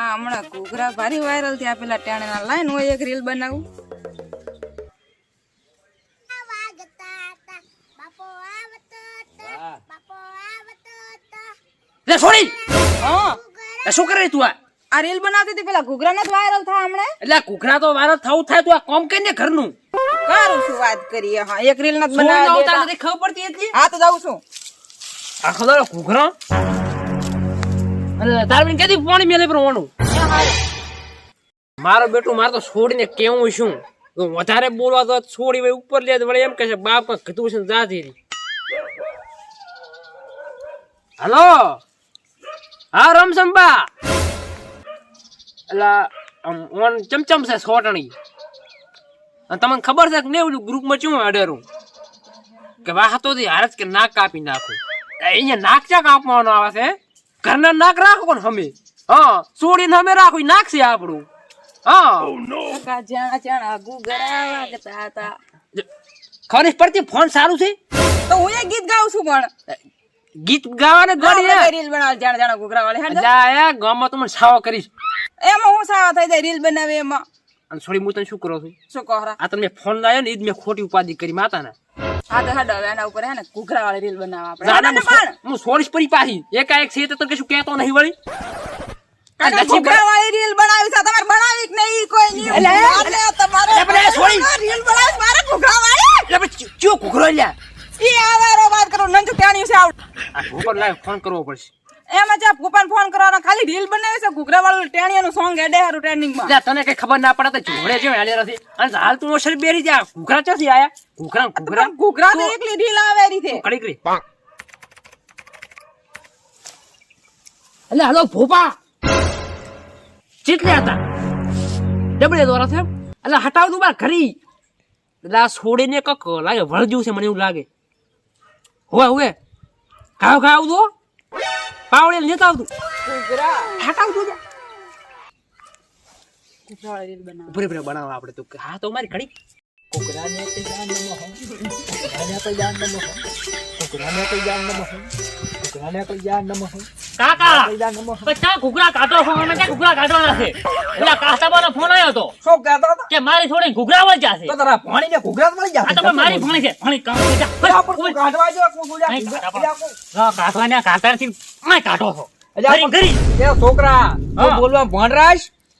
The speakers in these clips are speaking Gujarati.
આ હમણાં ઘૂઘરા ભારી વાયરલ થયા પેલા ટાણેના લાઈન હોય એક રીલ બનાવું. લે છોડી! હા. શું કરે તું આ? આ રીલ બનાવતી હતી પેલા ઘૂઘરા નથી વાયરલ થયા હમણાં. એટલે કુકરા તો વારો થવું થાય તું આ કોમ કરીને ઘરનું. કરું શું વાત કરીએ? હા એક રીલ નથી છોડીને બનાવી નથી ખબર પડતી એટલી? હા તો જાઉં છું. દાડો કુકરા અને તાર બેન કેદી પાણી મેલે પ્રમાણું મારો બેટું, મારે તો છોડીને કેવું શું? વધારે બોલવા તો છોડી વળી ઉપર લે વળી એમ કે છે બાપ કાંઈક કીધું છે જાતી હલો? હા રમસંબા એટલે ઓન ચમચમ છે છોટણી તમને ખબર છે કે નહીં ઓલું ગ્રુપમાં ચું અડેરું? કે વાહ, તો હારજ કે નાક કાપી નાખું. અહીંયા નાક ચા કાપવાનો આવે છે ઘરના નાક રાખો ને અમે હા છોડીને અમે રાખો નાખશે છે આપણું. હા. હતા. ખબર પડતી ફોન સારું છે? તો હું એ ગીત ગાઉં છું પણ. ગીત ગાવાને હા, રીલ બનાવે જાણ જાણા ઘૂઘરા વાળે જા. જાય ગામમાં તો મને સાવા કરીશ. એમાં હું સાવા થઈ જાય રીલ બનાવે એમાં. અને છોડી હું તને શું કરો છું? શું કહરા આ તમે ફોન લાવ્યો ને ઈદ મેં ખોટી ઉપાધિ કરી માતાને. હા તો હવે એના ઉપર હે ને ઘૂઘરા વાળી રીલ બનાવવા આપણે. જાણે હેડ ને હું પણ. હું સોરીશ પડી પાછી એકાએક છે તો કશું કહેતો નહીં વળી. કાકા નસીબ- વાળી રીલ બનાવી છે. તમારે બનાવી કે નહીં કોઈ નહીં એટલે, તમારે રીલ બનાવી મારે વાળી એટલે ચિયો ઘૂઘરો લ્યા? એ આવારો વાત કરો. નંજુ ક્યાંની છે આ ઉપર ફોન કરવો પડશે. એમાં ચા ભૂપાન ફોન કરવાનો ખાલી રીલ બનાવી છે ઘૂઘરા વાળું ટેણિયાનું સોંગ એડે હારું ટ્રેન્ડિંગમાં. એટલે તને કઈ ખબર ના પડે તો જોડે છે હાલે રસી અને હાલ તું શરીર બેરી જા. ઘૂઘરા ચોથી આયા? ઘૂઘરા ઘૂઘરા. ઘૂઘરા તો એકલી રીલ આવેરી છે. કડી કરી એટલે હાલો ભોપા. ચીટલે હતા. ડબડે દોરા છે એટલે હટાવ તું બાર ખરી એટલે આ છોડીને કક લાગે વળજ્યું છે મને એવું લાગે. હોવે હોવે. ખાવ ખાવ દો પાવડે લેતા આવતું જા. રીલ બનાવ. ઉપરે ઉપરે બનાવવા આપણે તો. હા તો મારી ઘડી. કોકરાને તો જાન નમો. હો કોકરાને તો જાન નમો. હો કોકરાને તો જાન નમો. હો કોકરાને તો જાન કાકા જાન નમો. હો પછી ક્યાં ઘૂઘરા કાઢો છો? અમે ક્યાં ઘૂઘરા કાઢવાના છે? એટલે કાસ્તાબાનો ફોન આવ્યો હતો શું કહેતા કે મારી થોડી ઘૂઘરા તો તારા જ જશે. તો મારી ભણી છે. પણ કાઢવા જો, ઘૂઘરા- કાઢવા. કાઢો છો. છોકરા બોલવા ભણ રાખ.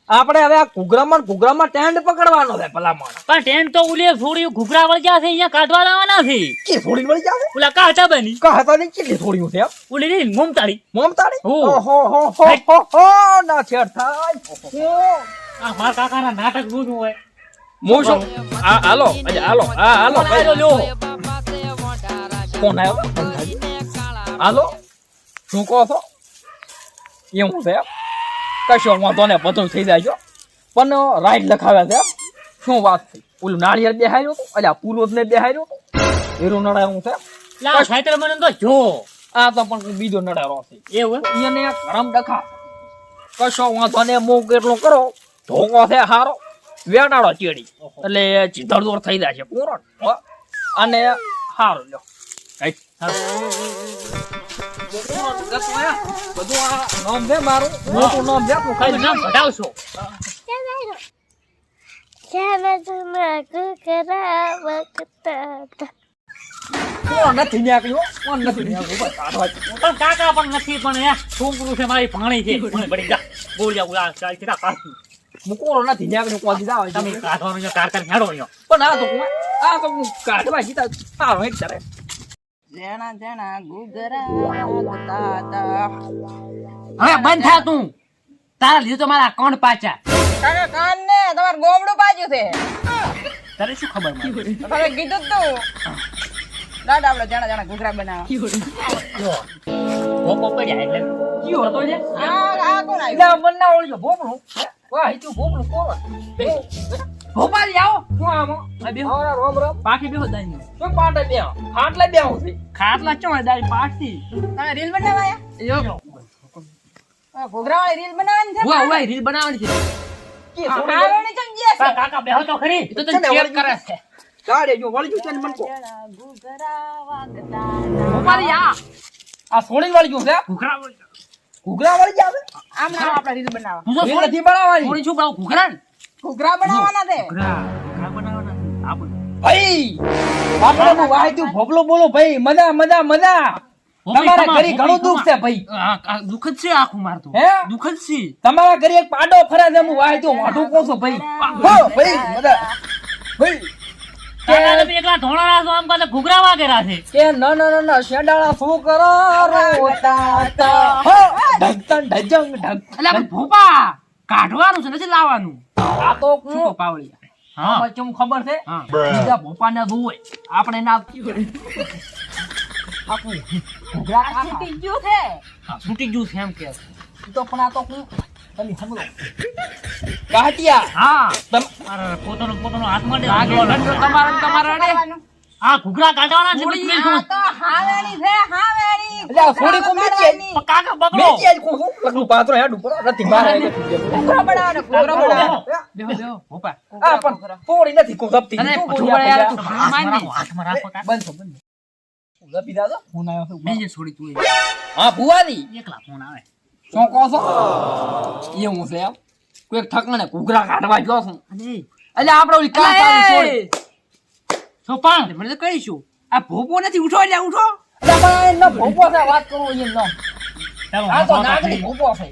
આપણે હવે આ ઘૂઘરામાં ઘૂઘરામાં ટેન્ડ પકડવાનો છે ભલામણ. પણ ટેન તો ઉલે થોડી ઘૂઘરા વળ્યા છે અહીંયા કાઢવા લાવવાના છે. કે થોડી મળી છે? ઓલા કાચા બની? કહતા ની કેટલી થોડી છે ઉલી ની મમતાળી. મમતાડી હો. હો હો હો હો ના છેડ થાય. આ મારા કાકાના નાટક જોયું હોય મોશો શું? આ હાલો અજે હાલો આ હાલો. ભાઈ લ્યો. કોણ આવ્યો? હાલો શું કહો છો? એવું છે? કશો વાંધો ને બધું થઈ જાય છો પણ રાઈટ લખાવ્યા છે શું વાત થઈ ઓલું નાળિયેર બેહાર્યો હતો? અલ્યા જ ને બેહાર્યો હતો? હીરો નડાયું છે. લા સાયકલ મને તો જો. આ તો પણ બીજો નડારો છે. એવું? એને ગરમ ડખા. કશો વાંધો ને મોં કેટલો કરો. ધોકો છે હારો. વેટાડો ચેડી. એટલે ચીધર દોર થઈ જાય છે પૂરણ અને હારો લ્યો. રાઈટ કાકા પણ નથી પણ એ છોકરું છે મારી ભાણી છે પડી જા બોલ્યા બોલા ચાલ કાઢું નથી નીકળ્યું કોઈ દીધા તમે કાઢવાનું છે કાર કાર હેડો પણ આ તો આ તો કાઢવા જીતા સારો એક કરે જણા જણા ગુગરા હવે બંધ થા તું. તારા લીધું તો મારા કોણ પાછા. કાકા કાન ને તમારે ગોમડું પાછું છે. તારે શું ખબર મને તો તમે કીધું તું. દાદા આપણે જણા જણા ઘૂઘરા બનાવવા ભોપો પડ્યા એટલે. કયો હતો જે? આ આ કોણ આવ્યું? ના આ મનના ઓળખ્યો. ભોપળું વાહ તું ભોપળું કોણ? ભોપાલ આવો શું આમાં? આ. આવરા રોમ રોમ. પાકી બેહો દાઈ શું પાટે બે ખાટલે બે હું છે. ખાટલા ચો દાઈ પાકતી તમે રીલ બનાવવા યો. ઘૂઘરા વાળી રીલ બનાવવાની છે હુઆ હુઆ રીલ બનાવવાની છે. કે આ થોડી હારોની છે કાકા બેહો તો ખરી. એ તો તને છે ને, ચેક કરે છે. ગાડે જો વળી જુ તને મન કો વાગતા ભોપાલ આ આ સોળી વાળી ગયું છે? ઘૂઘરા બોલ. ઘૂઘરા વાળી આવે આમ ના આપણે રીલ બનાવવા. તો સોળી બનાવવાની. સોળી બનાવું? ઘૂઘરા ને? ઘૂઘરા બનાવવાના છે? ઘૂઘરા ઘૂઘરા બનાવવાના છે. ભાઈ આપણે હું વાહિતું ભોપલો બોલો ભાઈ. મજા મજા મજા. તમારા ઘરે ઘણું દુઃખ છે ભાઈ. દુઃખ જ છે આખું મારતું હે? દુઃખ જ છે. તમારા ઘરે એક પાડો ફરે છે. હું વાહિતું વાઢું કહું છું ભાઈ. હો ભાઈ મજા. ભાઈ એકલા ધોળા રાસો આમ કાલે ઘૂઘરા વાગેરા છે. કે ન ન ન ન શેડાળા શું કરો રોતા તા ઢગતન ઢજંગ ઢગ એટલે આપણે ભોપા. કાઢવાનું છે નથી લાવવાનું. આ તો હું પાવળિયા હા. ચમ ખબર છે? હા. બીજા ભોપાને જોવે આપણે ના ઘૂઘરા છૂટી ગયું છે? છૂટી ગયું છે એમ કે તો પણ આ તો હું તમે સમજો. કાટિયા હા. તમ- અરે, પોતાનો પોતાનો હાથ માંડે લાગે તમારા તમારો તમારો આ ઘૂઘરા કાઢવાના છે આ તો. હાવેણી છે હાવેણી એટલે થોડી કો મેચી? કાકા બગડો. મેચી છું લગનું પાત્રો હેડ ઉપર નથી મારે ઘૂઘરા બનાવવાનો ઘૂઘરા બનાવવાનો બેહો બેહો. ભોપા. આ પણ પોળી નથી કો ગપતી અરે, તું યાર, તું માર ને. હાથમાં રાખો કાકા. બંધ બંધ. ગપી દાદો ફોન આવ્યો છે બીજે છોડી તું હા ભુવાની. એકલા ફોન આવે. શું કહો છો? એ હું છે કોઈક કોઈ ઠકણે ઘૂઘરા કાઢવા ગયો છું. અલે આપણે ઓલી અલા, છોડી. સોપાન મને તો કહીશું. આ ભોપો નથી ઉઠો એટલે ઉઠો. એટલે ભોપો છે વાત કરું એમ આ તો નાગરી ભોપો છે.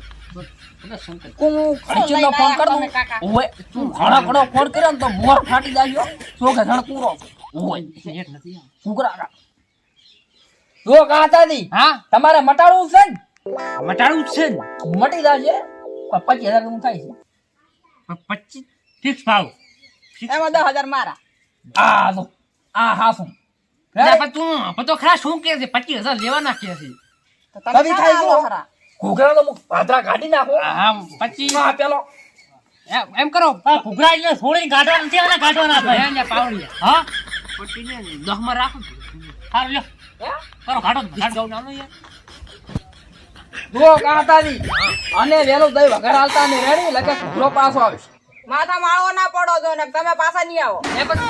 એટલે શંકર. હું ખડીચીનો ફોન કર. દઉં તમે કાકા. ઓય તું ઘણો ઘણો ફોન કર્યો ને તો મોર ફાટી જાય તો કે ધણ પૂરો ઓય એક નથી આમ. ઘૂઘરા કા જો કાતાજી હા? તમારે મટાડવું છે ને? મટાડવું છે ને? મટી જશે. પચીસ હજારનું થાય છે. પચીસ ફિક્સ ભાવ. એમાં દસ હજાર મારા. આ આ હાફું એટલે પણ તું પણ તો ખરા શું કે છે? પચીસ હજાર લેવાના કે છે. તમે થાય છો? ખરા. ઘૂઘરા તો કાઢી નાખો. હા પચીસ. આ પેલો. એમ- એમ કરો ઘૂઘરા એટલે છોડીને કાઢવાના છે અને કાઢવાના છે હે, હા પચીને દહમાં રાખો. સારું લ્યો. કરો કાઢો કાઢો જાઉં નાનો યાર જો કાતાજી. અને વેલો દઈ વગર હાલતા ને રેડી લગે ઘૂઘરો પાછો આવીશ. માથા માળવો ના પડો જો ને તમે પાછા નહીં આવો. એ પણ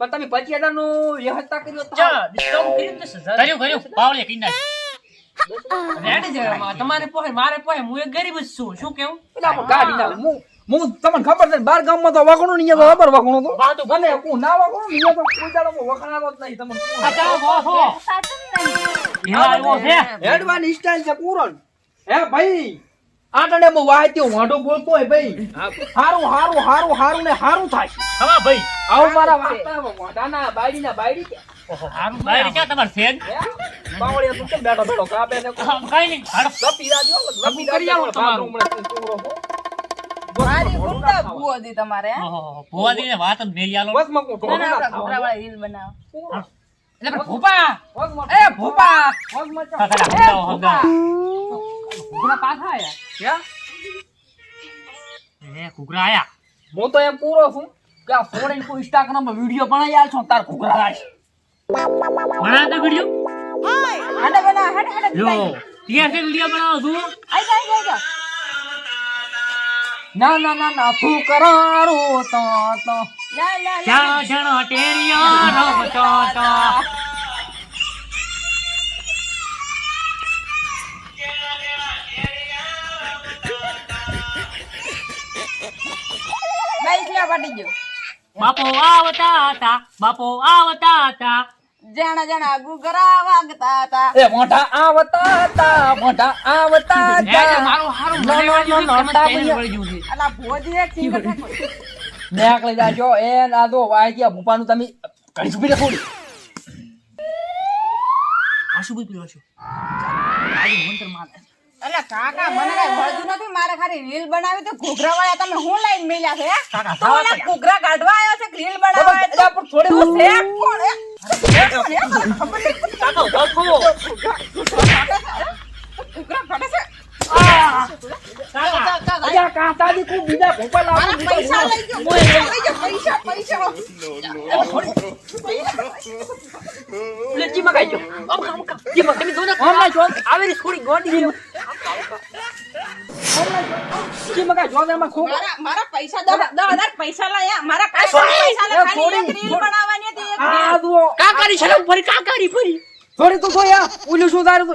પણ તમે હજારનું વ્યવસ્થા કર્યો. તમારે પોહે મારે પોહે હું એક ગરીબ જ છું. શું કેવું? ગાડી ના કાઢી હું હું તમને ખબર છે બાર ગામમાં તો વખણું નહીં તો ખબર વખણું તો વાતું ગમે હું ના વખણું નહીં તો કોઈ દાડો હું વખણાતો જ નહીં તમને આ ચાલો એવા આવ્યો છે. હેડવાની સ્ટાઇલ છે પૂરણ હે ભાઈ આટણે હું વાહત્યો વાંઢો બોલતો હોય ભાઈ. હારું હારું હારું હારું ને હારું થાય. હા ભાઈ. આવું મારા વાર્તા વાંઢાના બાયડીના બાયડી કે? હારું બાયડી કે તમારે છે બાવળિયા તું કેમ બેઠો બેઠો? ને કઈ નહીં. હાડો લપી રાજો લપી કરી આવો તમારું. મારી ગુંડા ભૂવો તમારે વાત મેલી આલો. બસ રીલ બનાવો. એટલે ભોપા! એ ભોપા! કાકા સમજાવો સમજાવો પાછા આયા? એ ઘૂઘરા આયા. હું તો એમ પૂરો છું કે આ ફોન કોઈ ઇન્સ્ટાગ્રામમાં વિડિયો બનાવી આલ છો તાર ઘૂઘરા રાખ બનાવ તો વીડિયો? હાડે બનાવો, હાડે, હાડે, જો બનાવી. ત્યાં છે વીડિયો બનાવો છું. આઈ જા, આઈ જા, આઈ જા. ના ના ના ના તું કરારો તો તો લા. જણો ટેરિયો રમતો તો ગયું. બાપો આવતા હતા બાપો આવતા હતા જાણા જાણા ઘૂઘરા વાગતા હતા એ મોઢા આવતા હતા મોઢા આવતા હતા મારું હારું છે, છે. અલા ભોજી એક સિંગર છે કોઈ. નેકળી જાજો એ ના દો વાય ગયા ભૂપાનું તમે ઘડી સુપી રાખો આ બોલ્યું હશે? આજે મંતર મારે. અલા કાકા મને કઈ વળગ્યું નથી મારે ખાલી રીલ બનાવી તો ઘોઘરા વાળા તમે હું લાઈન મેલ્યા છે કાકા તો ઓલા ઘૂઘરા કાઢવા આવ્યો છે રીલ બનાવવા આવ્યો છે? પણ થોડી હું? શેઠ કોણ મારા પૈસા દસ હજાર પૈસા લાયા મારા પૈસા. બનાવવાની આ જુઓ. કાકાની શરમ ફરી કાકાની ફરી. થોડી તો આ ઓલું શું તારું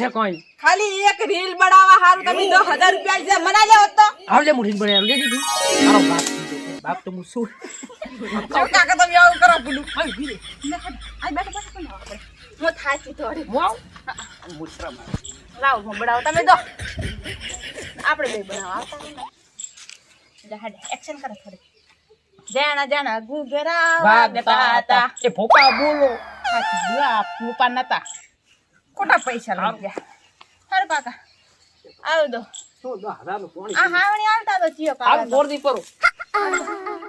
છે? કોઈ. ખાલી એક રીલ બનાવવા હારું તમે દસ હજાર રૂપિયા. મના લે હોત તો. આવલે મુઠીને બનાવ્યું લે દીધું મારો બાપ બાપ તો હું શું કાકા તમે આવું કરો પેલું આવી ભીરે. આ બેઠો બેઠો કોણ આવા. હું થાકી તો હું. આવું મુશ્રમ લાવો હું બનાવો. તમે દો. આપણે બે બનાવો. આવતા રહો ને. જા હાડે એક્શન કરો થોડી. જાણા જાણા ગુગરા વાગતા એ ભોપા બોલો. આ ફૂપા નતા. ખોટા પૈસા લઈ ગયા. હારું કાકા. આવો દો. આ હાવણી આવતા તો જીઓ કાકા ગોરદી પરો